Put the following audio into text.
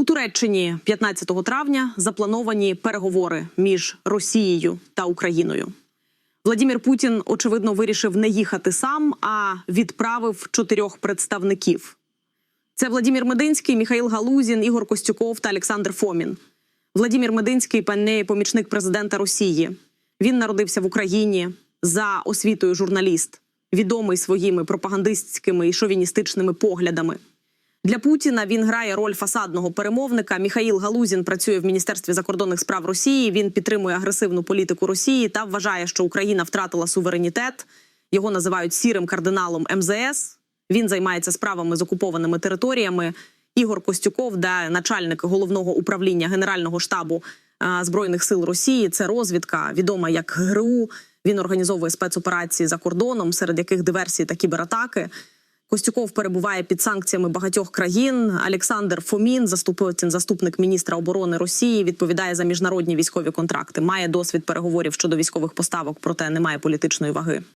У Туреччині 15 травня заплановані переговори між Росією та Україною. Владімір Путін, очевидно, вирішив не їхати сам, а відправив чотирьох представників. Це Владімір Мединський, Міхаїл Галузін, Ігор Костюков та Олександр Фомін. Владімір Мединський пане помічник президента Росії. Він народився в Україні за освітою журналіст, відомий своїми пропагандистськими і шовіністичними поглядами. Для Путіна він грає роль фасадного перемовника. Міхаїл Галузін працює в міністерстві закордонних справ Росії. Він підтримує агресивну політику Росії та вважає, що Україна втратила суверенітет. Його називають сірим кардиналом МЗС. Він займається справами з окупованими територіями. Ігор Костюков, де начальник головного управління Генерального штабу збройних сил Росії. Це розвідка, відома як ГРУ. Він організовує спецоперації за кордоном, серед яких диверсії та кібератаки. Костюков перебуває під санкціями багатьох країн. Олександр Фомін, заступник, міністра оборони Росії, відповідає за міжнародні військові контракти. Має досвід переговорів щодо військових поставок, проте не має політичної ваги.